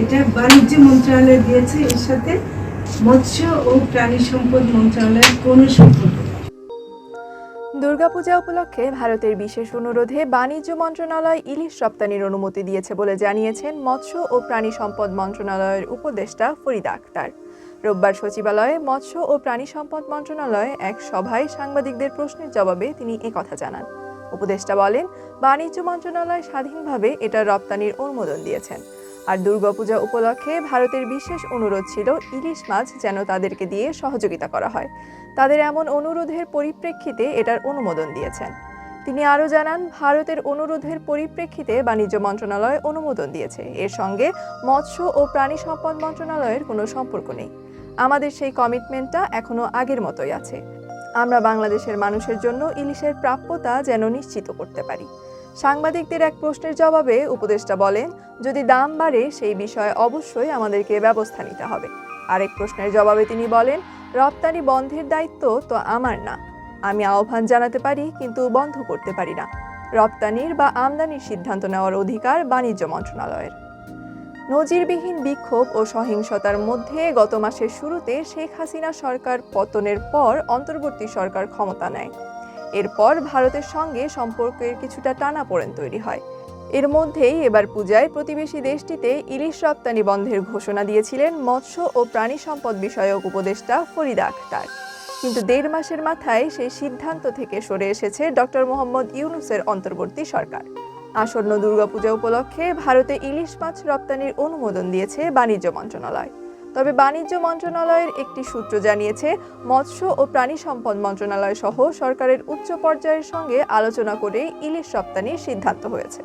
এটা বাণিজ্য মন্ত্রণালয় দিয়েছে, এর সাথে মৎস্য ও প্রাণী সম্পদ মন্ত্রণালয়ের কোনো সম্পর্ক দুর্গাপূজা উপলক্ষে ভারতের বিশেষ অনুরোধে বাণিজ্য মন্ত্রণালয় ইলিশ রপ্তানির অনুমতি দিয়েছে বলে জানিয়েছেন মৎস্য ও প্রাণী সম্পদ মন্ত্রণালয়ের উপদেষ্টা ফরিদা আক্তার রোববার সচিবালয়ে মৎস্য ও প্রাণী সম্পদ মন্ত্রণালয়ে এক সভায় সাংবাদিকদের প্রশ্নের জবাবে তিনি একথা জানান। উপদেষ্টা বলেন, বাণিজ্য মন্ত্রণালয় স্বাধীনভাবে এটা রপ্তানির অনুমোদন দিয়েছেন। আর দুর্গাপূজা উপলক্ষে ভারতের বিশেষ অনুরোধ ছিল ইলিশ মাছ যেন তাদেরকে দিয়ে সহযোগিতা করা হয়। তাদের এমন অনুরোধের পরিপ্রেক্ষিতে এটার অনুমোদন দিয়েছেন। তিনি আরও জানান, ভারতের অনুরোধের পরিপ্রেক্ষিতে বাণিজ্য মন্ত্রণালয় অনুমোদন দিয়েছে। এর সঙ্গে মৎস্য ও প্রাণী সম্পদ মন্ত্রণালয়ের কোনো সম্পর্ক নেই। আমাদের সেই কমিটমেন্টটা এখনও আগের মতোই আছে। আমরা বাংলাদেশের মানুষের জন্য ইলিশের প্রাপ্যতা যেন নিশ্চিত করতে পারি। সাংবাদিকদের এক প্রশ্নের জবাবে উপদেষ্টা বলেন, যদি দাম বাড়ে, সেই বিষয়ে অবশ্যই আমাদেরকে ব্যবস্থা নিতে হবে। আরেক প্রশ্নের জবাবে তিনি বলেন, রপ্তানি বন্ধের দায়িত্ব তো আমার না। আমি আহ্বান জানাতে পারি, কিন্তু বন্ধ করতে পারি না। রপ্তানির বা আমদানির সিদ্ধান্ত নেওয়ার অধিকার বাণিজ্য মন্ত্রণালয়ের। নজিরবিহীন বিক্ষোভ ও সহিংসতার মধ্যে গত মাসের শুরুতে শেখ হাসিনা সরকার পতনের পর অন্তর্বর্তী সরকার ক্ষমতা নেয়। এরপর ভারতের সঙ্গে সম্পর্কের কিছুটা টানাপোড়েন তৈরি হয়। এর মধ্যেই এবার পূজায় প্রতিবেশী দেশটিতে ইলিশ রপ্তানি বন্ধের ঘোষণা দিয়েছিলেন মৎস্য ও প্রাণী সম্পদ বিষয়ক উপদেষ্টা ফরিদা আক্তার কিন্তু দেড় মাসের মাথায় সেই সিদ্ধান্ত থেকে সরে এসেছে ডক্টর মোহাম্মদ ইউনুসের অন্তর্বর্তী সরকার। আসন্ন দুর্গাপূজা উপলক্ষে ভারতে ইলিশ মাছ রপ্তানির অনুমোদন দিয়েছে বাণিজ্য মন্ত্রণালয়। তবে বাণিজ্য মন্ত্রণালয়ের একটি সূত্র জানিয়েছে, মৎস্য ও প্রাণী সম্পদ মন্ত্রণালয় সহ সরকারের উচ্চ পর্যায়ের সঙ্গে আলোচনা করে ইলিশ রপ্তানির সিদ্ধান্ত হয়েছে।